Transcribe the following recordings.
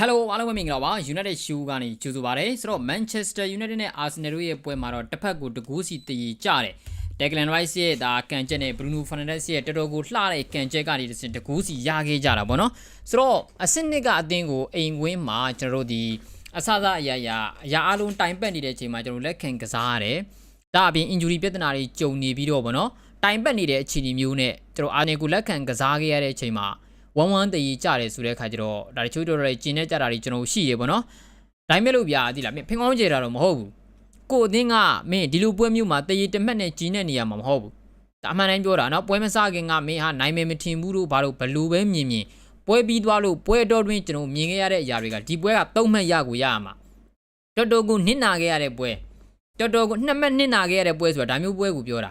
Hello အားလုံးပဲမင်္ဂလာပါ United Shoe ကနေကြိုဆိုပါရစေဆိုတော့ Manchester United နဲ့ Arsenal တို့ရဲ့ပွဲမှာတော့တစ်ဖက်ကိုတကူးစီတည်ကြတယ် Declan Rice ရဲ့ဒါကန်ချက်နဲ့ Bruno Fernandes ရဲ့တော်တော်ကိုလှတဲ့ကန်ချက်ကနေတစ်စင်တကူးစီရခဲ့ကြတာပေါ့နော်ဆိုတော့အစစ်နှစ်ကအသင်းကိုအိမ်ကွင်းမှာကျွန်တော်တို့ဒီအဆအဆအရာရာအရာအလုံးတိုင်ပတ်နေတဲ့အချိန်မှာကျွန်တော်လက်ခံကစားရတယ်ဒါအပြင် injury ပြဿနာတွေကြုံနေပြီးတော့ဗောနော်တိုင်ပတ်နေတဲ့အခြေအနေမျိုးနဲ့ကျွန်တော်အာနေကိုလက်ခံကစားခဲ့ရတဲ့အချိန်မှာ ဝမ်းဝမ်းတည်ကြတယ်ဆိုတဲ့အခါကျတော့ဒါတချို့တော်တော်ကျင်နေကြတာတွေကျွန်တော်ရှိရေဗောနော်ဒါပေမဲ့လို့ဗျာဒီလားမင်းဖင်ကောင်းကြေတာတော့မဟုတ်ဘူးကိုအသင်းကမင်းဒီလိုပွဲမျိုးမှာတည်တမက်နဲ့ကြီးနေနေရမှာမဟုတ်ဘူးဒါအမှန်တမ်းပြောတာနော်ပွဲမစခင်ကမင်းဟာနိုင်မယ်မထင်ဘူးလို့ဘာလို့ဘလူပဲမြင်မြင်ပွဲပြီးသွားလို့ပွဲတော်တွင်ကျွန်တော်မြင်ခဲ့ရတဲ့အရာတွေကဒီပွဲကသုံးမှတ်ရကိုရရမှာတော်တော်ကိုနစ်နာခဲ့ရတဲ့ပွဲတော်တော်ကိုနှစ်မှတ်နစ်နာခဲ့ရတဲ့ပွဲဆိုတာဒါမျိုးပွဲကိုပြောတာ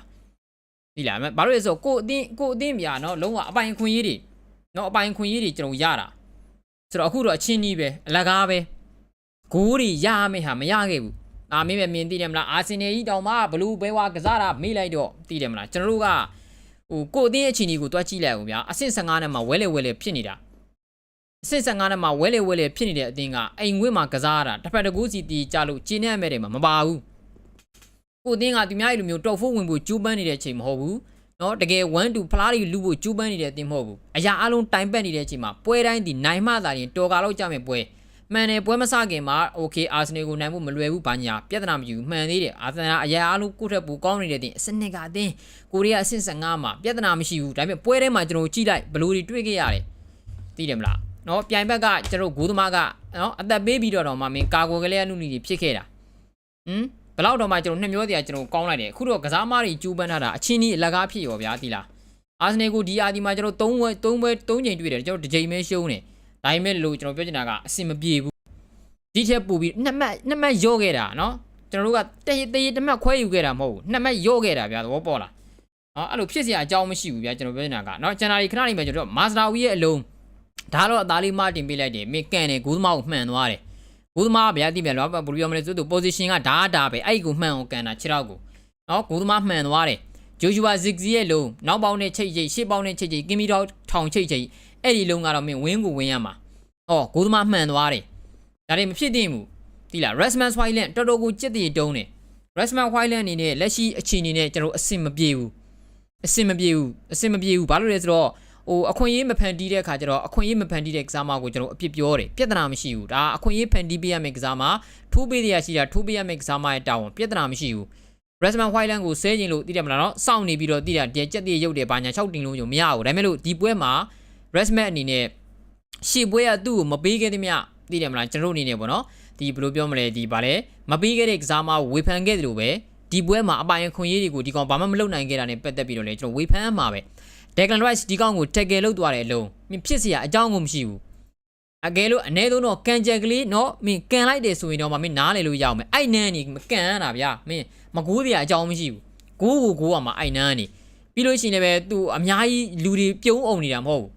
ဒီလားဘာလို့လဲဆိုတော့ကိုအတင်းကိုအတင်းပြာနော်လုံးဝအပိုင်ခွင့်ရေးတွေ နော်အပိုင်ခွင့်ရေးတွေကျွန်တော်ရတာဆိုတော့အခုတော့အချင်းကြီးပဲအလကားပဲဂိုးတွေရမယ်ဟာမရခဲ့ဘူးအာမင်းပဲမြင်သိတယ်မလားအာဆင်နယ်ကြီးတောင်မှဘလူးဘဲဝါကစားတာမေးလိုက်တော့သိတယ်မလားကျွန်တော်တို့ကဟိုကိုအတင်းအချင်းကြီးကိုတွားကြည့်လိုက်အောင်ဗျာအဆင့်15နဲ့မှဝဲလေဝဲလေဖြစ်နေတာအဆင့်15နဲ့မှဝဲလေဝဲလေဖြစ်နေတဲ့အတင်းကအိမ်ဝင်းမှာကစားရတာတစ်ဖက်တစ်ကူးစီတီကြလို့ကျင်းနေရမယ်တယ်မှာမပါဘူးကိုအတင်းကသူများရဲ့လူမျိုးတော်ဖို့ဝင်ဖို့ကျူးပန်းနေတဲ့အချိန်မဟုတ်ဘူး နော်တကယ်1 2ဖလားတွေလူဖို့ကြိုးပမ်းနေတဲ့အတင်းမဟုတ်ဘူးအရာအလုံးတိုင်ပတ်နေတဲ့အချိန်မှာပွဲတိုင်းဒီနိုင်မှသာရင်တော်ကာလောက်ကြမယ်ပွဲမှန်တယ်ပွဲမစခင်မှာ okay အာဆင်နယ်ကိုနိုင်ဖို့မလွယ်ဘူးဘာညာပြဿနာမယူမှန်သေးတယ်အာဆင်နယ်အရာအလုံးကိုထက်ပိုကောင်းနေတဲ့အတင်းအစနစ်ကအတင်းကိုရီးယားအဆင့်15မှာပြဿနာမရှိဘူးဒါပေမဲ့ပွဲထဲမှာကျွန်တော်ကြည့်လိုက်ဘလို့တွေတွေ့ခဲ့ရတယ်သိတယ်မလားနော်ပြိုင်ဘက်ကကျွန်တော်ဂိုးသမားကနော်အသက်ပေးပြီးတော့တော့မှမင်းကာကိုကလေးအနုနီတွေဖြစ်ခဲ့တာဟမ် ဘလောက်တော့မှကျွန်တော်နှစ်မျောတည်းကကျွန်တော်ကောင်းလိုက်တယ်အခုတော့ကစားမတွေကျူးပန်းထားတာအချင်းကြီးအလကားဖြစ်ရောဗျာဒီလားအာဆင်နယ်ကိုဒီအာဒီမှာကျွန်တော်3ဝဲ3ဝဲ3ချိန်တွေ့တယ်ကျွန်တော်တစ်ချိန်ပဲရှုံးတယ်ဒါပေမဲ့လို့ကျွန်တော်ပြောချင်တာကအဆင်မပြေဘူးဒီချက်ပူပြီးနှစ်မှတ်နှစ်မှတ်ရော့ခဲ့တာနော်ကျွန်တော်တို့ကတရေတရေတစ်မှတ်ခွဲယူခဲ့တာမဟုတ်ဘူးနှစ်မှတ်ရော့ခဲ့တာဗျာသဘောပေါက်လားနော်အဲ့လိုဖြစ်စရာအကြောင်းမရှိဘူးဗျာကျွန်တော်ပြောချင်တာကနော်ဂျန်နာရီခဏနေမှာကျွန်တော်မာစတာဝီရဲ့အလုံးဒါတော့အသားလေးမတင်ပေးလိုက်တယ်မင်းကန်တယ်ဂိုးသမားကိုမှန်သွားတယ် ဂိုးသမားဗျာတိပြန်လောဘယ်လိုပြောမလဲဆိုတော့ position ကဒါဒါပဲအဲ့ကိုမှန်အောင်ကန်တာခြေထောက်ကိုနော်ဂိုးသမားမှန်သွားတယ်ဂျိုဂျူဝါဇစ်ဇီရဲ့လုံးနောက်ပေါင်းနဲ့ချိတ်ချိတ်ရှေ့ပေါင်းနဲ့ချိတ်ချိတ်ကင်မီတော့ထောင်ချိတ်ချိတ်အဲ့ဒီလုံးကတော့မင်းဝင်းကိုဝင်းရမှာဩဂိုးသမားမှန်သွားတယ်ဒါတွေမဖြစ်သင့်ဘူးဒီလား Rasmus Hojlund တော်တော်ကိုကြက်တည်တုံးတယ် Rasmus Hojlund အနေနဲ့လက်ရှိအခြေအနေနဲ့ကျွန်တော်အဆင်မပြေဘူးအဆင်မပြေဘူးအဆင်မပြေဘူးဘာလို့လဲဆိုတော့ ဟိုအခွင့်အရေးမဖန်တီးတဲ့အခါကျတော့အခွင့်အရေးမဖန်တီးတဲ့ကစားမကိုကျွန်တော်အပြစ်ပြောတယ်ပြဿနာမရှိဘူးဒါအခွင့်အရေးဖန်တီးပေးရမယ့်ကစားမထိုးပေးရရှိတာထိုးပေးရမယ့်ကစားမရဲ့တာဝန်ပြဿနာမရှိဘူး Rasmus Hojlund ကိုဆဲခြင်းလို့သိတယ်မလားနော်စောင့်နေပြီးတော့သိတာတကြက်တည်းရုပ်တယ်ဘာညာ6တင်လုံးညမရဘူးဒါပေမဲ့လို့ဒီပွဲမှာ Rasmus အနေနဲ့ရှေ့ပွဲကသူ့ကိုမပေးခဲ့သမျှသိတယ်မလားကျွန်တော်တို့အနေနဲ့ပေါ့နော်ဒီဘယ်လိုပြောမလဲဒီဗာလဲမပေးခဲ့တဲ့ကစားမကိုဝေဖန်ခဲ့တယ်လို့ပဲဒီပွဲမှာအပိုင်ခွင့်ရေးတွေကိုဒီကောင်ဘာမှမလုပ်နိုင်ခဲ့တာနဲ့ပတ်သက်ပြီးတော့လေကျွန်တော်ဝေဖန်မှာပဲ Declan Rice ဒီကောင်ကိုတက်ကယ်လုပ်သွားတယ်အလုံးမင်းဖြစ်เสียအကြောင်းကိုမရှိဘူးအကယ်လို့အ ਨੇ ဆုံးတော့ကန်ချက်ကလေးเนาะမင်းကန်လိုက်တယ်ဆိုရင်တော့မင်းနားလေလို့ရအောင်မယ်အဲ့နန်းနေမကန်ရတာဗျာမင်းမကူးเสียအကြောင်းမရှိဘူးကိုကိုကိုကမှအဲ့နန်းနေပြီးလို့ရှိရင်လည်းသူအများကြီးလူတွေပြုံးအောင်နေတာမဟုတ်ဘူး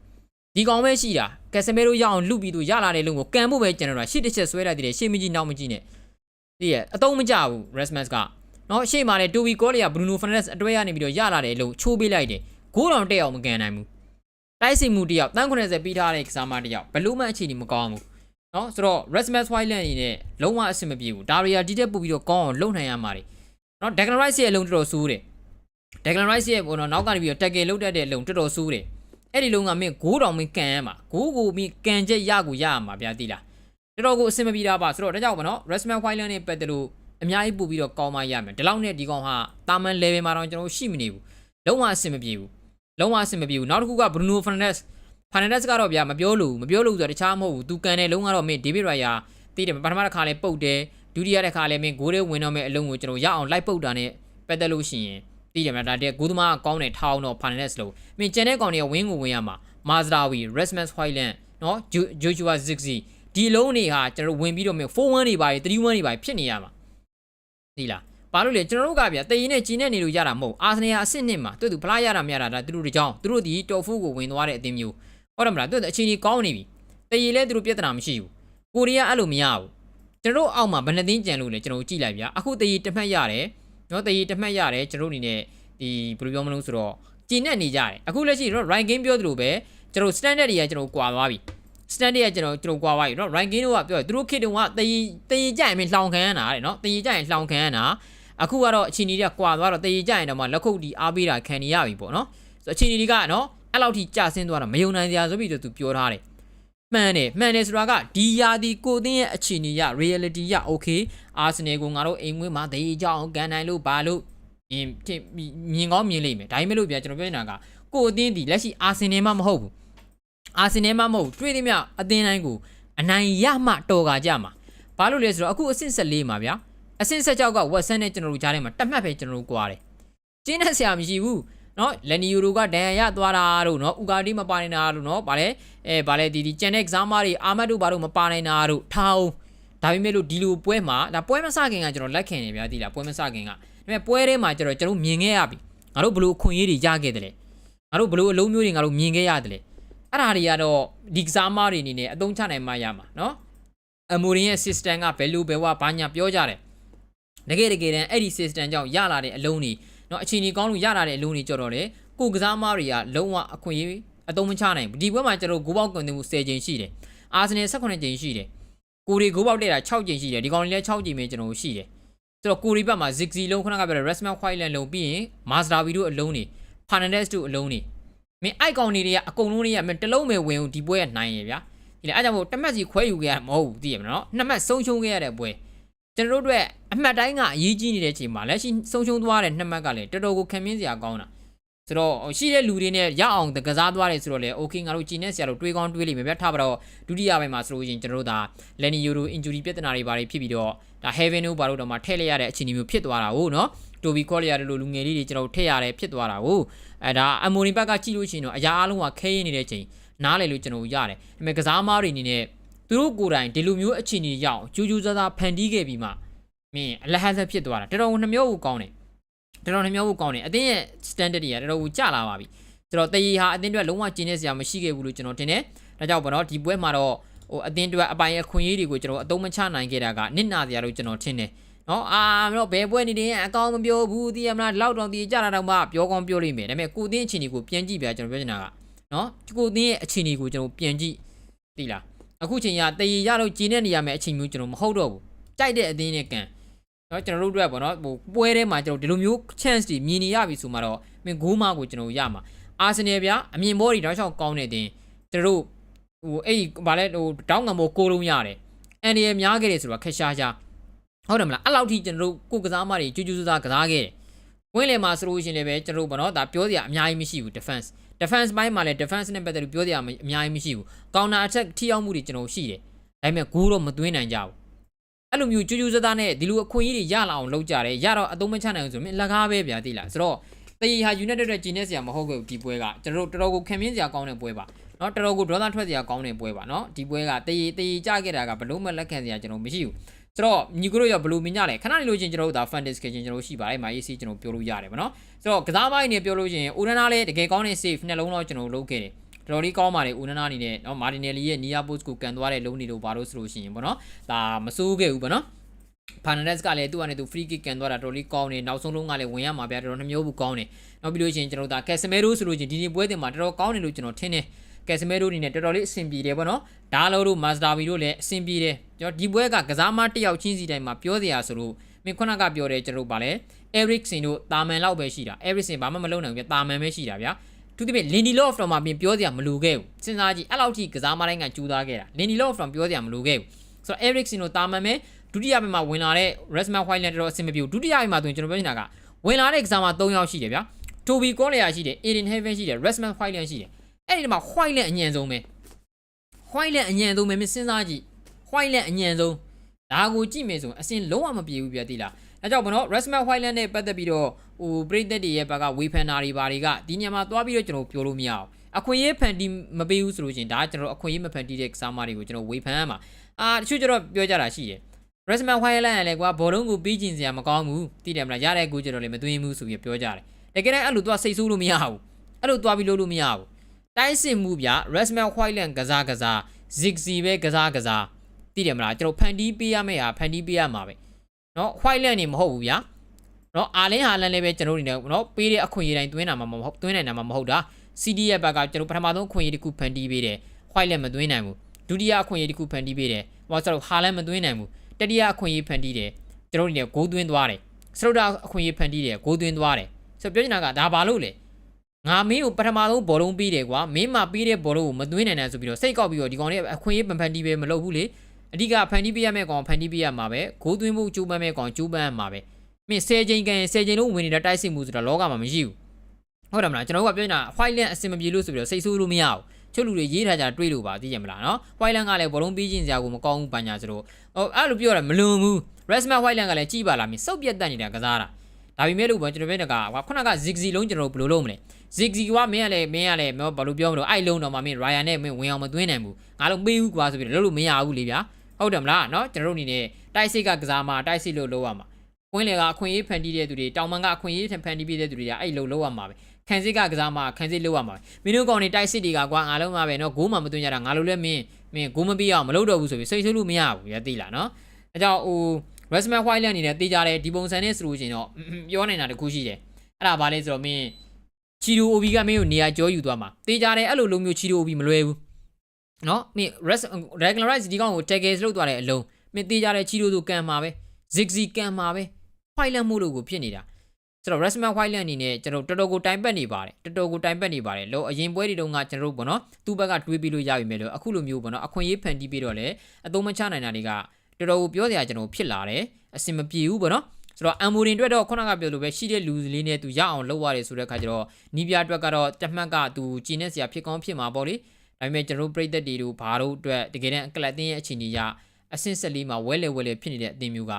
ဒီကောင်ပဲရှိတာကက်စမဲတို့ရအောင်လုပြီးသူရလာတဲ့လုံကိုကန်ဖို့ပဲကျန်တော့တာရှစ်တစ်ချက်ဆွဲလိုက်တယ်ရှေ့မကြီးနောက်မကြီးနဲ့ဒီရအတုံးမကြဘူး Rasmus ကနော်ရှေ့မှာလေတူဘီကောလီယာဘရူနိုဖာနက်စ်အတွဲရနေပြီးတော့ရလာတဲ့လုံချိုးပေးလိုက်တယ် ဂိုးတော်တက်အောင်မကန်နိုင်ဘူးတိုက်စီမှုတယောက်တန်း90ပြီးထားတဲ့ကစားမတယောက်ဘလို့မှအခြေအနေမကောင်းဘူးနော်ဆိုတော့ Rasmus Hojlund အနေနဲ့လုံးဝအဆင်မပြေဘူးဒါရီယာဒီတက်ပူပြီးတော့ကောင်းအောင်လုပ်နိုင်ရမှာတယ်နော် Declan Rice ရဲ့အလုံးတော်တော်ဆိုးတယ် Declan Rice ရဲ့ဘောနော်နောက်ကနေပြီးတော့ tackle လုပ်တတ်တဲ့အလုံးတော်တော်ဆိုးတယ်အဲ့ဒီလုံးကမင်းဂိုးတော်မင်းကန်ရမှာဂိုးကိုမင်းကန်ချက်ရကိုရရမှာဗျာတိလားတော်တော်ကိုအဆင်မပြေတာပါဆိုတော့ဒါကြောင့်ဗောနော် Rasmus Hojlund နဲ့ပတ်သက်လို့အများကြီးပို့ပြီးတော့ကောင်းမှရမယ်ဒီလောက်နဲ့ဒီကောင်ဟာတာမန် level မှာတော့ကျွန်တော်ရှိမနေဘူးလုံးဝအဆင်မပြေဘူး လုံးဝအဆင်မပြေဘူးနောက်တစ်ခုက Bruno Fernandes Fernandes ကတော့ဗျာမပြောလို့မပြောလို့ဆိုတော့တခြားမဟုတ်ဘူးသူကန်တဲ့လုံးကတော့မင်း David Raya တည်တယ်ပထမတစ်ခါလဲပုတ်တယ်ဒုတိယတစ်ခါလဲမင်းဂိုးတွေဝင်တော့မဲ့အလုံးကိုကျွန်တော်ရအောင်လိုက်ပုတ်တာနဲ့ပတ်သက်လို့ရှိရင်တည်တယ်မလားဒါတဲ့ဂိုးသမားကောင်းတယ်ထောင်းတော့ Fernandes လို့မင်းကျန်တဲ့ကောင်တွေကဝင်းကိုဝင်ရမှာ Mazraoui Rasmus Hojlund နော် Joshua Zirkzee ဒီလုံးတွေဟာကျွန်တော်ဝင်ပြီးတော့မင်း4-1တွေပါ3-1တွေပါဖြစ်နေရမှာဒီလား ဘာလို့လဲကျွန်တော်တို့ကဗျာတရင်နဲ့ကြီးနဲ့နေလို့ရတာမဟုတ်အာဆနယ်ဟာအဆင့်နှစ်မှာသူတို့ဖလားရတာမရတာဒါသူတို့တကြောင်သူတို့ဒီတော်ဖူးကိုဝင်သွားတဲ့အသင်းမျိုးဟုတ်တယ်မလားသူတို့အခြေအနေကောင်းနေပြီတရင်လဲသူတို့ပြဿနာမရှိဘူးကိုရီးယားအဲ့လိုမရဘူးကျွန်တော်အောက်မှာဘယ်နှသိန်းကြံလို့လဲကျွန်တော်ကြည့်လိုက်ဗျာအခုတရီတမှတ်ရတယ်နော်တရီတမှတ်ရတယ်ကျွန်တော်အနေနဲ့ဒီဘယ်လိုပြောမလို့ဆိုတော့ကျင်နဲ့နေကြတယ်အခုလက်ရှိတော့ rank game ပြောသလိုပဲကျွန်တော် standard တွေကကျွန်တော်ကွာသွားပြီ standard တွေကကျွန်တော်ကျွန်တော်ကွာသွားပြီနော် rank game တို့ကပြောတယ်သူတို့ခေတ္တကတရီတရီကြရင်မလောင်ခံရတာတဲ့နော်တရီကြရင်လောင်ခံရတာ အခုကတော့အချီနီတွေကကွာသွားတော့တရေကြရင်တော့မှလက်ခုပ်တီအားပေးတာခံနေရပြီပေါ့နော်ဆိုတော့အချီနီတွေကနော်အဲ့လောက်ထိကြဆင်းသွားတာမယုံနိုင်စရာဆိုပြီးတော့သူပြောထားတယ်မှန်တယ်မှန်တယ်ဆိုတာကဒီယာဒီကိုသင်းရဲ့အခြေအနေရ reality ရ okay အာဆင်နယ်ကငါတို့အိမ်ငွေမှာဒေးကြောင်းကန်နိုင်လို့ဘာလို့အင်းမြင်ကောင်းမြင်လိမ့်မယ်ဒါပေမဲ့လို့ပြန်ကျွန်တော်ပြောနေတာကကိုအသင်းဒီလက်ရှိအာဆင်နယ်မှမဟုတ်ဘူးအာဆင်နယ်မှမဟုတ်တွေ့သည်မြအသင်းတိုင်းကိုအနိုင်ရမှတော်ကာကြမှာဘာလို့လဲဆိုတော့အခုအဆင့်၁၄မှာဗျာ အဆင့်၁၆ကဝက်ဆန်နဲ့ကျွန်တော်တို့ကြားထဲမှာတက်မှတ်ပဲကျွန်တော်တို့ကွာတယ်ကျင်းတဲ့ဆရာမရှိဘူးနော်လန်နီယိုတို့ကဒန်ရရသွားတာတို့နော်ဥကာဒီမပါနိုင်တာတို့နော်ဗါလဲအဲဗါလဲဒီဒီကျန်တဲ့ exam တွေအာမတ်တို့ဘာတို့မပါနိုင်တာတို့ထားအောင်ဒါပေမဲ့လို့ဒီလိုပွဲမှာဒါပွဲမစခင်ကကျွန်တော်လက်ခံနေဗျာဒီလားပွဲမစခင်ကဒါပေမဲ့ပွဲထဲမှာကျွန်တော်ကျွန်တော်မြင်ခဲ့ရပြီငါတို့ဘလို့အခွင့်အရေးတွေရခဲ့တယ်လေငါတို့ဘလို့အလုံးမျိုးတွေငါတို့မြင်ခဲ့ရတယ်လေအဲ့ဒါတွေကတော့ဒီကစားမတွေအနေနဲ့အသုံးချနိုင်မှရမှာနော်အမိုရင်ရဲ့ system ကဘယ်လိုဘယ်ဝဘာညာပြောကြတယ် တကယ်တကယ်တမ်းအဲ့ဒီ system ကြောင့်ရလာတဲ့အလုံးတွေเนาะအချိန်ကြီးကောင်းလို့ရလာတဲ့အလုံးတွေကြော်တော့လေကိုကစားမတွေကလုံးဝအခွင့်အရေးအသုံးမချနိုင်ဘူးဒီဘက်မှာကျွန်တော်ဂိုးပေါက်ကွန်တင်မှု10ချိန်ရှိတယ်အာဆင်နယ်18ချိန်ရှိတယ်ကိုရီဂိုးပေါက်တဲ့တာ6ချိန်ရှိတယ်ဒီကောင်လေးလည်း6ချိန်ပဲကျွန်တော်ရှိတယ်ဆိုတော့ကိုရီဘက်မှာ Ziggy လုံးခုနကပြောတဲ့ Resman Whiteland လုံးပြီးရင် Mazdavi တို့အလုံးတွေ Fernandez တို့အလုံးတွေ မင်းအိုက်ကောင်တွေတွေကအကုန်လုံးတွေကမင်းတစ်လုံးပဲဝင်ဦးဒီပွဲကနိုင်ရဗျာဒီလေအားကြောင့်မို့တစ်မှတ်စီခွဲယူခဲ့ရမဟုတ်ဘူးသိရမလားနော်နှစ်မှတ်ဆုံးရှုံးခဲ့ရတဲ့ပွဲ ကျွန်တော်တို့အတွက်အမှတ်တိုင်းကအရေးကြီးနေတဲ့အချိန်မှာလက်ရှိဆုံးရှုံးသွားတဲ့နှစ်မှတ်ကလည်းတော်တော်ကိုခံမင်းစရာကောင်းတာဆိုတော့ရှိတဲ့လူတွေနဲ့ရအောင်တကစားသွားတယ်ဆိုတော့လေ okay ငါတို့ကြည်နေစရာလို့တွေးကောင်းတွေးလိမ့်မယ်ဗျထားပါတော့ဒုတိယပိုင်းမှာဆိုလို့ရှိရင်ကျွန်တော်တို့ဒါလန်နီယိုရို injury ပြဿနာတွေဘာတွေဖြစ်ပြီးတော့ဒါ heaven တို့ဘာလို့တော့မှထည့်လိုက်ရတဲ့အခြေအနေမျိုးဖြစ်သွားတာဟုတ်နော်တိုဘီကောလီယာတို့လိုလူငယ်လေးတွေကျွန်တော်ထည့်ရတယ်ဖြစ်သွားတာဟုတ်အဲဒါအမိုနီဘက်ကကြည့်လို့ရှိရင်တော့အရာအလုံးကခဲရင်းနေတဲ့ချိန်နားလေလို့ကျွန်တော်ရတယ်ဒါပေမဲ့ကစားမားတွေအနေနဲ့ သူတို့ကိုယ်တိုင်ဒီလိုမျိုးအခြေအနေရအောင်ကြူးကြူးစားစားဖန်တီးခဲ့ပြီးမှမင်းအလဟတ်ဆက်ဖြစ်သွားတာတော်တော်နှမျိုးကိုကောင်းတယ်တော်တော်နှမျိုးကိုကောင်းတယ်အတင်းရဲ့ standard တွေကတော်တော်ကိုကျလာပါပြီဆိုတော့တရီဟာအတင်းတွေလုံးဝကျင်းနေစရာမရှိခဲ့ဘူးလို့ကျွန်တော်ထင်တယ်ဒါကြောင့်ဘောနော်ဒီပွဲမှာတော့ဟိုအတင်းတွေအပိုင်အခွင့်အရေးတွေကိုကျွန်တော်အသုံးမချနိုင်ခဲ့တာကနစ်နာစရာလို့ကျွန်တော်ထင်တယ်နော်အာတော့ဘယ်ပွဲနေတဲ့အကောင်မပြောဘူးသိရမလားလောက်တော့ဒီကြတာတော့မှပြောကောင်းပြောလိမ့်မယ်ဒါပေမဲ့ကိုတင်းအခြေအနေကိုပြန်ကြည့်ပြကျွန်တော်ပြောချင်တာကနော်ကိုတင်းရဲ့အခြေအနေကိုကျွန်တော်ပြန်ကြည့်သိလား အခုချိန်ကတရီရတော့ကျင်းနေနေရမယ့်အချိန်မျိုးကျွန်တော်မဟုတ်တော့ဘူးကြိုက်တဲ့အတင်းနဲ့ကန်နော်ကျွန်တော်တို့အတွက်ပေါ့နော်ဟိုပွဲထဲမှာကျွန်တော်ဒီလိုမျိုး chance တွေမြင်နေရပြီဆိုမှတော့မင်းဂိုးမကိုကျွန်တော်ရမှာအာဆင်နယ်ဗျာအမြင်ဘောတွေတောက်လျှောက်ကောင်းနေတင်ကျွန်တော်တို့ဟိုအဲ့ဗာလဲဟိုတောင်းငံဘောကိုလုံးရတယ်အန်ဒီရများခဲ့တယ်ဆိုတော့ခက်ရှားရှားဟုတ်တယ်မလားအဲ့လောက်ထိကျွန်တော်တို့ကိုကစားမတွေကြူးကြူးစားစားကစားခဲ့တယ်ဝင်းလေမှာဆိုလို့ရှိရင်လည်းပဲကျွန်တော်တို့ဗောနော်ဒါပြောစရာအများကြီးမရှိဘူး defense defense ဘိုင်းမှာလည်း defense နဲ့ပတ်သက်ပြီးပြောစရာအများကြီးမရှိဘူး counter attack ထိရောက်မှုတွေကျွန်တော်ရှိတယ်ဒါပေမဲ့ဂိုးတော့မသွင်းနိုင်ကြဘူးအဲ့လိုမျိုးကြူးကြူးစားစားနဲ့ဒီလိုအခွင့်အရေးတွေရလာအောင်လုပ်ကြတယ်ရတော့အသုံးမချနိုင်ဘူးဆိုရင်လက်ကားပဲဗျာသိလားဆိုတော့တရီဟာ United ရဲ့ဂျင်းနေစရာမဟုတ်ဘူးဒီပွဲကကျွန်တော်တို့တော်တော်ကိုခံမြင့်စရာကောင်းတဲ့ပွဲပါเนาะတော်တော်ကိုဒေါသထွက်စရာကောင်းတဲ့ပွဲပါเนาะဒီပွဲကတရီတရီကြခဲ့တာကဘလို့မှလက်ခံစရာကျွန်တော်မရှိဘူး ဆိုတော့ညီကတို့ရောဘယ်လိုမြင်ကြလဲခဏနေလို့ချင်းကျွန်တော်တို့ဒါ fan discussion ကျွန်တော်တို့ရှိပါတယ်မာ AC ကျွန်တော်ပြောလို့ရတယ်ဗောနော်ဆိုတော့ကစားပိုင်းနေပြောလို့ချင်းဦးနနာလည်းတကယ်ကောင်းတဲ့ save နှလုံးတော့ကျွန်တော်လုပ်ခဲ့တယ်တော်တော်လေးကောင်းပါတယ်ဦးနနာအနေနဲ့နော်မာတင်နယ်လီရဲ့နီယာပို့စ်ကိုကန်သွားတဲ့လုံးနေလို့ဘာလို့ဆိုလို့ရှိရင်ဗောနော်ဒါမစိုးခဲ့ဘူးဗောနော်ဖာနန်ဒက်စ်ကလည်းသူ့အနေနဲ့သူ free kick ကန်သွားတာတော်လေးကောင်းတယ်နောက်ဆုံးလုံးကလည်းဝင်ရမှာဗျာတော်တော်နှမျိုးဘူးကောင်းတယ်နောက်ပြီးလို့ရှိရင်ကျွန်တော်တို့ဒါကက်စမဲရိုးဆိုလို့ချင်းဒီဒီပွဲတင်မှာတော်တော်ကောင်းတယ်လို့ကျွန်တော်ထင်တယ် ကက်စမဲရိုးအနေနဲ့တော်တော်လေးအဆင်ပြေတယ်ဗောနော်ဒါလိုတို့မာစတာဘီတို့လည်းအဆင်ပြေတယ်ကျွန်တော်ဒီပွဲကကစားမတစ်ယောက်ချင်းစီတိုင်းမှာပြောစရာဆိုလို့မင်းခုနကပြောတယ်ကျွန်တော်တို့ဗာလဲ Eriksen တို့တာမန်လောက်ပဲရှိတာ Eriksen ဘာမှမလုပ်နိုင်ဘူးဗျာတာမန်ပဲရှိတာဗျာသူတပည့် Lindelof တော့မှပြင်ပြောစရာမလိုခဲ့ဘူးစဉ်းစားကြည့်အဲ့လောက်ထိကစားမတိုင်းကကြိုးစားခဲ့တာ Lindelof တော့ပြောစရာမလိုခဲ့ဘူးဆိုတော့ Eriksen တို့တာမန်ပဲဒုတိယပိုင်းမှာဝင်လာတဲ့ Rasmus Hojlund တော်တော်အဆင်မပြေဘူးဒုတိယပိုင်းမှာဆိုရင်ကျွန်တော်ပြောနေတာကဝင်လာတဲ့ကစားမ3ယောက်ရှိတယ်ဗျာ Toby Collier ရှိတယ် Eden Haven ရှိတယ် Rasmus Hojlund ရှိတယ် အဲ့ဒီမှာ Hojlund အညံဆုံးပဲ Hojlund အညံဆုံးပဲမစဉ်းစားကြည့် Hojlund အညံဆုံးဒါကိုကြည့်မယ်ဆိုရင်အစင်လုံးဝမပြေဘူးပြတိလားဒါကြောင့်ဘနော် Rasmus Hojlund နဲ့ပတ်သက်ပြီးတော့ဟိုပရိသတ်တွေရဲ့ဘက်ကဝေဖန်တာတွေဘာတွေကဒီညမှာသွားပြီးတော့ကျွန်တော်ပြောလို့မရအောင်အခွင့်အရေးဖန်တီးမပေးဘူးဆိုလို့ရှိရင်ဒါကျွန်တော်အခွင့်အရေးမဖန်တီးတဲ့ကစားမတွေကိုကျွန်တော်ဝေဖန်ရမှာအာတချို့ကျတော့ပြောကြတာရှိတယ် Resman Highland လည်းကွာဘောလုံးကိုပြီးကျင်စရာမကောင်းဘူးသိတယ်မလားရတဲ့ကူကျတော့လည်းမသွင်းဘူးဆိုပြီးပြောကြတယ်တကယ်တမ်းအဲ့လိုသွားစိတ်ဆိုးလို့မရဘူးအဲ့လိုသွားပြီးလုပ်လို့မရဘူး တိုင်းစစ်မှုဗျ Resman Highland ကစားကစား Ziggy ပဲကစားကစားသိတယ်မလားကျွန်တော်ဖန်တီးပေးရမယ့်ဟာဖန်တီးပေးရမှာပဲเนาะ Highland နေမဟုတ်ဘူးဗျာเนาะအာလင်းဟာလန်လည်းပဲကျွန်တော်တို့နေเนาะပေးတဲ့အခွင့်အရေးတိုင်းသွင်းတာမှမဟုတ်သွင်းနိုင်တာမှမဟုတ်တာ CD ရဲ့ဘက်ကကျွန်တော်ပထမဆုံးအခွင့်အရေးတစ်ခုဖန်တီးပေးတယ် Highland မသွင်းနိုင်ဘူး ဒုတိယအခွင့်အရေးတစ်ခုဖန်တီးပေးတယ်ဟောဆိုတော့ဟာလန်မသွင်းနိုင်ဘူးတတိယအခွင့်အရေးဖန်တီးတယ်ကျွန်တော်တို့เนี่ยဂိုးသွင်းသွားတယ်စရုတ်တာအခွင့်အရေးဖန်တီးတယ်ဂိုးသွင်းသွားတယ်ဆိုတော့ပြောချင်တာကဒါဘာလို့လဲ ငါမင်းကိုပထမဆုံးဘောလုံးပြီးတယ်ကွာမင်းမပြီးတဲ့ဘောလုံးကိုမသွင်းနိုင်တယ်ဆိုပြီးတော့စိတ်ကောက်ပြီးတော့ဒီကောင်လေးအခွင့်အရေးဖန်တီးပေးမလုပ်ဘူးလေအဓိကဖန်တီးပေးရမယ့်ကောင်ဖန်တီးပေးရမှာပဲဂိုးသွင်းမှုကျိုးပန်းမဲ့ကောင်ကျိုးပန်းရမှာပဲမင်း10ချိန်ကန်10ချိန်လုံးဝင်နေတဲ့တိုက်စစ်မှုဆိုတော့လောကမှာမရှိဘူးဟုတ်တယ်မလားကျွန်တော်တို့ကပြောနေတာ white land အစင်မပြေလို့ဆိုပြီးတော့စိတ်ဆိုးလို့မရဘူးချုပ်လူတွေရေးထားကြတွေးလို့ပါသိကြမလားနော် white land ကလည်းဘောလုံးပြီးချင်းစရာကိုမကောင်းဘူးပညာဆိုတော့ဟိုအဲ့လိုပြောရမလွန်ဘူး resma white land ကလည်းကြည်ပါလားမင်းစုပ်ပြတ်တက်နေတာကစားတာဒါပေမဲ့လို့ပေါ့ကျွန်တော်ပြောနေတာကခုနက zigzag လုံးကျွန်တော်တို့ဘယ်လိုလုပ်မလဲ zigzag ကမင်းကလည်းမင်းကလည်းဘာလို့ပြောမလို့အဲ့လုံးတော့မှမင်း ryan နဲ့မင်းဝင်အောင်မသွင်းနိုင်ဘူးငါလုံးပေးဘူးကွာဆိုပြီးတော့လုပ်လို့မရဘူးလေဗျာဟုတ်တယ်မလားနော်ကျွန်တော်တို့အနေနဲ့တိုက်စစ်ကကစားမှာတိုက်စစ်လို့လုပ်ရမှာကွင်းလေကအခွင့်အရေးဖန်တီးတဲ့သူတွေတောင်မန်ကအခွင့်အရေးဖန်တီးပေးတဲ့သူတွေကအဲ့လိုလုပ်ရမှာပဲခံစစ်ကကစားမှာခံစစ်လုပ်ရမှာပဲမင်းတို့ကောင်တွေတိုက်စစ်တွေကကွာငါလုံးမှာပဲနော်ဂိုးမှမသွင်းကြတာငါလိုလဲမင်းမင်းဂိုးမပြီးအောင်မလုပ်တော့ဘူးဆိုပြီးစိတ်ဆိုးလို့မရဘူးရသိလားနော်အဲကြောင့်ဟို Resman White လန်အနေနဲ့တေးကြတယ်ဒီပုံစံနဲ့ဆိုလို့ရှိရင်တော့ပြောနေတာတခုရှိတယ်အဲ့ဒါဘာလဲဆိုတော့မင်း ချီတို OB ကမင်းကိုနေရာကြောယူသွားမှာတေးကြတယ်အဲ့လိုလိုမျိုးချီတို OB မလွယ်ဘူးနော်မင်း rest regularize ဒီကောင်ကို tackle လုပ်သွားတဲ့အလုံးမင်းတေးကြတယ်ချီတိုဆိုကန်မှာပဲ zigzag ကန်မှာပဲ white လန်မို့လို့ကိုဖြစ်နေတာဆိုတော့ Resman White လန်အနေနဲ့ကျွန်တော်တော်တော်ကိုတိုင်ပတ်နေပါတယ်တော်တော်ကိုတိုင်ပတ်နေပါတယ်လောအရင်ပွဲတွေတုန်းကကျွန်တော်တို့ပေါ့နော်သူ့ဘက်ကတွေးပြီးလို့ရပြီမဲ့လို့အခုလိုမျိုးပေါ့နော်အခွင့်အရေးဖန်တီးပြီးတော့လေအသုံးမချနိုင်တာတွေကတော်တော်ကိုပြောစရာကျွန်တော်ဖြစ်လာတယ်အဆင်မပြေဘူးပေါ့နော် ဆိုတော့အမ်မိုရင်အတွက်တော့ခုနကပြောလို့ပဲရှိတဲ့လူလေးနဲ့သူရအောင်လုပ်ရတယ်ဆိုတဲ့ခါကျတော့နီးပြအတွက်ကတော့တမတ်ကသူကျင်းနေစရာဖြစ်ကောင်းဖြစ်မှာပေါ့လေဒါပေမဲ့ကျွန်တော်တို့ပြည်သက်တွေတို့ဘာတို့အတွက်တကယ်တမ်းအကလတ်တင်းရဲ့အခြေအနေရအဆင့်ဆက်လေးမှာဝဲလေဝဲလေဖြစ်နေတဲ့အသင်းမျိုးက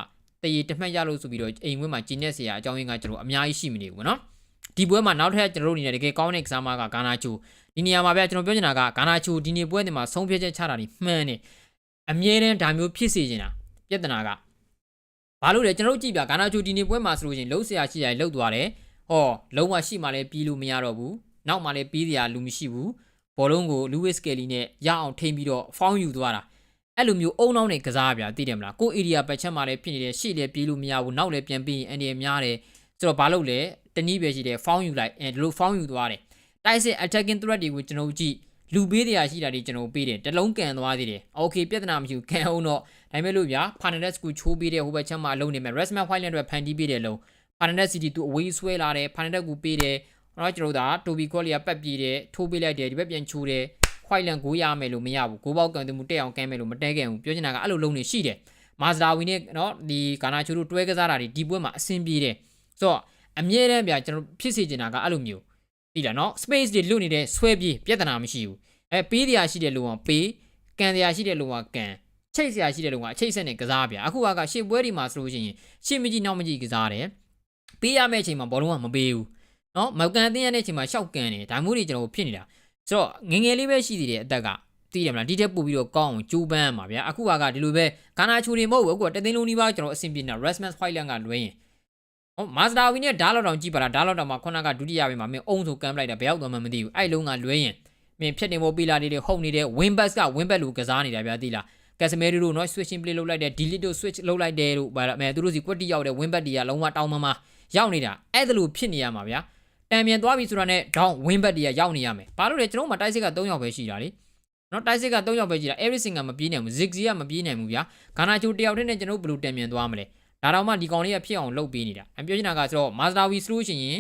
တရေတမတ်ရလို့ဆိုပြီးတော့အိမ်ဝင်းမှာကျင်းနေစရာအကြောင်းရင်းကကျွန်တော်အများကြီးရှိမနေဘူးနော်ဒီပွဲမှာနောက်ထပ်ကျွန်တော်တို့အနေနဲ့တကယ်ကောင်းတဲ့ကစားမကဂါနာချူဒီနေရာမှာဗျကျွန်တော်ပြောချင်တာကဂါနာချူဒီနေ့ပွဲတင်မှာဆုံးဖြတ်ချက်ချတာဒီမှန်တယ်အမြဲတမ်းဒါမျိုးဖြစ်စေချင်တာပြဿနာက ဘာလို့လဲကျွန်တော်တို့ကြည့်ပြဂါနာချူဒီနေ့ပွဲမှာဆိုလို့ရှိရင်လှုပ်ရှားရှိရလှုပ်သွားတယ်ဟောလုံးဝရှိမှလည်းပြီးလို့မရတော့ဘူးနောက်မှလည်းပြီးစရာလူမရှိဘူးဘောလုံးကိုလူဝစ်စကယ်လီနဲ့ရအောင်ထိမ့်ပြီးတော့ဖောင်းယူသွားတာအဲ့လိုမျိုးအုံနောက်နဲ့ကစားပြသိတယ်မလားကိုအေရီယာပတ်ချက်မှာလည်းဖြစ်နေတယ်ရှေ့လည်းပြေးလို့မရဘူးနောက်လည်းပြန်ပြီးရင်အန်ဒီရများတယ်ဆိုတော့ဘာလို့လဲတနည်းပဲရှိတယ်ဖောင်းယူလိုက်အဲဒီလိုဖောင်းယူသွားတယ်တိုက်စစ် attacking threat တွေကိုကျွန်တော်ကြည့် လူပေးတရားရှိတာတွေကျွန်တော်ပေးတယ်တလုံးကန်သွားသေးတယ်။ Okay ပြဿနာမရှိဘူးကန်အောင်တော့ဒါပေမဲ့လို့ဗျာ Fernandez ကိုချိုးပေးတဲ့ဟိုဘက်ချက်မှာအလုံးနေမယ် Resman Whiteland အတွက်ဖန်တီးပေးတဲ့လုံး Fernandez City သူအဝေးဆွဲလာတယ် Fernandez ကိုပေးတယ်။တော့ကျွန်တော်တို့ဒါ Toby Collier ပတ်ပြေးတယ်ထိုးပေးလိုက်တယ်ဒီဘက်ပြန်ချိုးတယ် Whiteland ကိုရမယ်လို့မရဘူး။ကိုပေါက်ကန်သူမှုတက်အောင်ကမ်းမယ်လို့မတဲခဲ့ဘူး။ပြောချင်တာကအဲ့လိုလုံးနေရှိတယ်။ Mazdawi နဲ့နော်ဒီဂါနာချိုတို့တွဲကစားတာတွေဒီပွဲမှာအဆင်ပြေတယ်။ဆိုတော့အမြဲတမ်းဗျာကျွန်တော်ဖြစ်စေချင်တာကအဲ့လိုမျိုး ပြီလားနော် space တွေလွတ်နေတဲ့ဆွဲပြေးပြဿနာမရှိဘူးအဲပေးတရားရှိတဲ့လူကပေးကန်တရားရှိတဲ့လူကကန်ချိတ်ဆရာရှိတဲ့လူကအချိတ်ဆက်နဲ့ကစားဗျာအခုကရှေ့ပွဲဒီမှာဆိုလို့ရှိရင်ရှေ့မကြည့်နောက်မကြည့်ကစားတယ်ပေးရမယ့်အချိန်မှာဘောလုံးကမပေးဘူးနော်မကန်တင်းရတဲ့အချိန်မှာရှောက်ကန်တယ်ဒါမျိုးတွေကျွန်တော်ဖြစ်နေတာဆိုတော့ငငယ်လေးပဲရှိသေးတယ်အသက်ကသိတယ်မလားဒီထက်ပို့ပြီးတော့ကောင်းအောင်ကြိုးပမ်းရမှာဗျာအခုကဒီလိုပဲဂါနာချိုတွေမဟုတ်ဘူးအခုကတသိန်းလုံးနီးပါးကျွန်တော်အဆင်ပြေနေတာ Rasmus Hojlund ကလွဲရင် ဟောမာစတာဝီနဲ့ဓားလောက်တောင်ကြည့်ပါလားဓားလောက်တောင်မှာခုနကဒုတိယပိုင်းမှာမင်းအုံဆိုကမ်းပလိုက်တာဘယ်ရောက်သွားမှမသိဘူးအဲ့လုံးကလွဲရင်မင်းဖြတ်တင်ဖို့ပေးလာနေတဲ့ဟုတ်နေတဲ့ win back က win back လို့ကစားနေတာဗျာသိလားကက်စမဲရီတို့နော် switching play လုပ်လိုက်တယ် delete တို့ switch လုပ်လိုက်တယ်လို့ဗါမဲသူတို့စီကွက်တီရောက်တဲ့ win back တွေကလုံးဝတောင်းမမရောက်နေတာအဲ့ဒါလို့ဖြစ်နေရမှာဗျာတံမြန်သွားပြီဆိုတာနဲ့ down win back တွေကရောက်နေရမယ်ဘာလို့လဲကျွန်တော်တို့မှာတိုက်စစ်က3ယောက်ပဲရှိတာလေနော်တိုက်စစ်က3ယောက်ပဲရှိတာ everything ကမပြေးနိုင်ဘူး zigzag ကမပြေးနိုင်ဘူးဗျာဂါနာချိုတယောက်တည်းနဲ့ကျွန်တော်တို့ဘယ်လိုတံမြန်သွားမလဲ ဒါတော့မှဒီကောင်လေးကဖြစ်အောင်လုပ်ပေးနေတာအပြောချင်တာကဆိုတော့ Master Wii ဆိုလို့ရှိရင်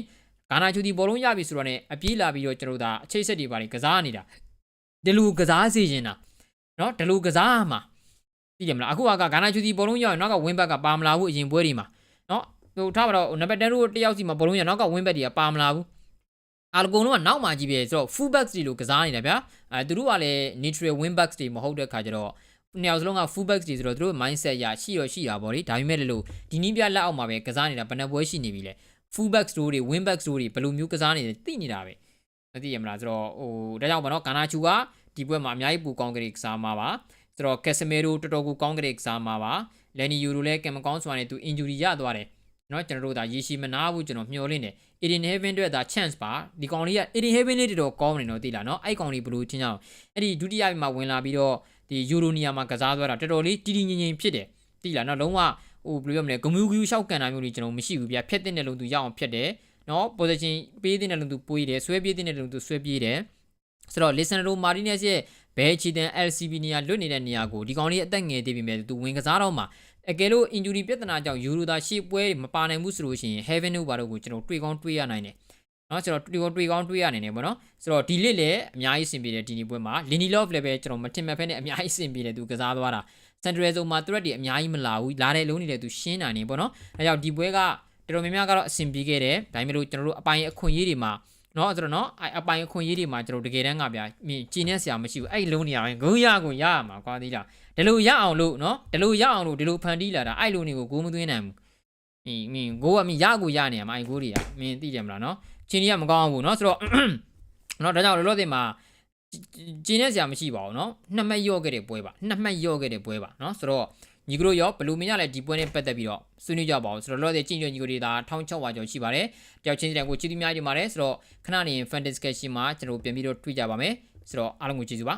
ဂါနာချူဒီဘောလုံးရပြီဆိုတော့ ਨੇ အပြေးလာပြီးတော့ကျွန်တော်တို့ဒါအချိတ်ဆက်တွေပါနေကစားနေတာဒီလိုကစားစီရင်တာနော်ဒီလိုကစားမှာသိတယ်မလားအခုကဂါနာချူဒီဘောလုံးရရင်နောက်က win back ကပါမလာဘူးအရင်ပွဲတွေမှာနော်ဟိုထားပါတော့နံပါတ်10တို့တယောက်စီမှာဘောလုံးရနောက်က win back တွေကပါမလာဘူးအာလကုံတော့နောက်မှကြီးပဲဆိုတော့ full backs တွေလိုကစားနေတာဗျာအဲသူတို့ကလည်း neutral win backs တွေမဟုတ်တဲ့ခါကျတော့ နှစ်ယောက်စလုံးက full backs တွေဆိုတော့သူတို့ mindset ရရှိရရှိတာပေါ့လေဒါပေမဲ့လည်းလို့ဒီနည်းပြလက်အောက်မှာပဲကစားနေတာဘယ်နှပွဲရှိနေပြီလဲ full backs တို့တွေ win backs တို့တွေဘယ်လိုမျိုးကစားနေလဲသိနေတာပဲမသိရမလားဆိုတော့ဟိုဒါကြောင့်ဗောနော်ဂါနာချူကဒီပွဲမှာအများကြီးပူကောင်းကြတဲ့ကစားမှာပါဆိုတော့ကက်စမဲရိုတော်တော်ကိုကောင်းကြတဲ့ကစားမှာပါလန်နီယူတို့လည်းကံမကောင်းစွာနဲ့သူ injury ရသွားတယ်နော်ကျွန်တော်တို့ဒါရေရှည်မနာဘူးကျွန်တော်မျှော်လင့်တယ် Eden Heaven အတွက်ဒါ chance ပါဒီကောင်လေးက Eden Heaven လေးတော်တော်ကောင်းနေတော့သိလားနော်အဲ့ကောင်လေးဘလို့ချင်းချောင်းအဲ့ဒီဒုတိယမှာဝင်လာပြီးတော့ ဒီယူရိုနီယာမှာကစားသွားတာတော်တော်လေးတီတီငင်ငင်ဖြစ်တယ်သိလားနော်လုံးဝဟိုဘယ်လိုပြောမလဲဂမူဂူရှောက်ကန်တာမျိုးတွေကျွန်တော်မရှိဘူးဗျာဖြတ်တဲ့လုံသူရအောင်ဖြတ်တယ်နော် position ပေးတဲ့လုံသူပွေးတယ်ဆွဲပြေးတဲ့လုံသူဆွဲပြေးတယ်ဆိုတော့ listener တို့ Martinez ရဲ့ဘဲချီတန် LCB နေရာလွတ်နေတဲ့နေရာကိုဒီကောင်လေးအသက်ငယ်သေးပြီမဲ့သူဝင်ကစားတော့မှာအကယ်လို့ injury ပြဿနာကြောင့်ယူရိုသာရှေ့ပွဲတွေမပါနိုင်ဘူးဆိုလို့ရှိရင် Heaven တို့ဘာတို့ကိုကျွန်တော်တွေ့ကောင်းတွေ့ရနိုင်တယ် နော်ကျွန်တော်တွေ့ကောင်းတွေ့ကောင်းတွေ့ရနေတယ်ပေါ့နော်ဆိုတော့ဒီလစ်လည်းအများကြီးအဆင်ပြေတယ်ဒီနေ့ပွဲမှာ Lindy Love လည်းပဲကျွန်တော်မတင်မဲ့ဖက်နဲ့အများကြီးအဆင်ပြေတယ်သူကစားသွားတာ Central Zone မှာ threat တွေအများကြီးမလာဘူးလာတဲ့လုံးနေတယ်သူရှင်းတာနေပေါ့နော်အဲကြောင့်ဒီပွဲကတော်တော်များများကတော့အဆင်ပြေခဲ့တယ်ဒါပေမဲ့လို့ကျွန်တော်တို့အပိုင်းအခွင့်အရေးတွေမှာနော်ဆိုတော့နော်အဲအပိုင်းအခွင့်အရေးတွေမှာကျွန်တော်တကယ်တမ်းကဗျာမြင်ကျင်းနေဆရာမရှိဘူးအဲ့လုံးနေရရင်ဂုံးရကုန်ရရမှာကွာသေးလားဒီလိုရအောင်လို့နော်ဒီလိုရအောင်လို့ဒီလိုဖန်တီးလာတာအဲ့လုံးတွေကိုဂိုးမသွင်းနိုင်ဘူးအင်းမင်းဂိုးကမင်းရကိုရနေရမှာအဲ့ဂိုးတွေကမင်းသိတယ်မလားနော် นาะချင်းကြီးကမကောင်းဘူးเนาะဆိုတော့ เนาะဒါကြောင့်လောလောဆယ်မှာကျင်းနေစရာမရှိပါဘူးเนาะနှစ်မှတ်ရော့ခဲ့တဲ့ပွဲပါနှစ်မှတ်ရော့ခဲ့တဲ့ပွဲပါเนาะဆိုတော့ညီကတို့ရောဘလူးမင်းရလည်းဒီပွဲနဲ့ပတ်သက်ပြီးတော့ဆွေးနွေးကြပါဦးဆိုတော့လောလောဆယ်ကြည့်ညိုညီကတို့ဒါ1600ကျော်ရှိပါတယ်တယောက်ချင်းစီတိုင်းကိုချီးသီးများကြပါတယ်ဆိုတော့ခဏနေ Fantasy Cash မှာကျွန်တော်ပြန်ပြီးတော့တွေ့ကြပါမယ်ဆိုတော့အားလုံးကိုကျေးဇူးပါ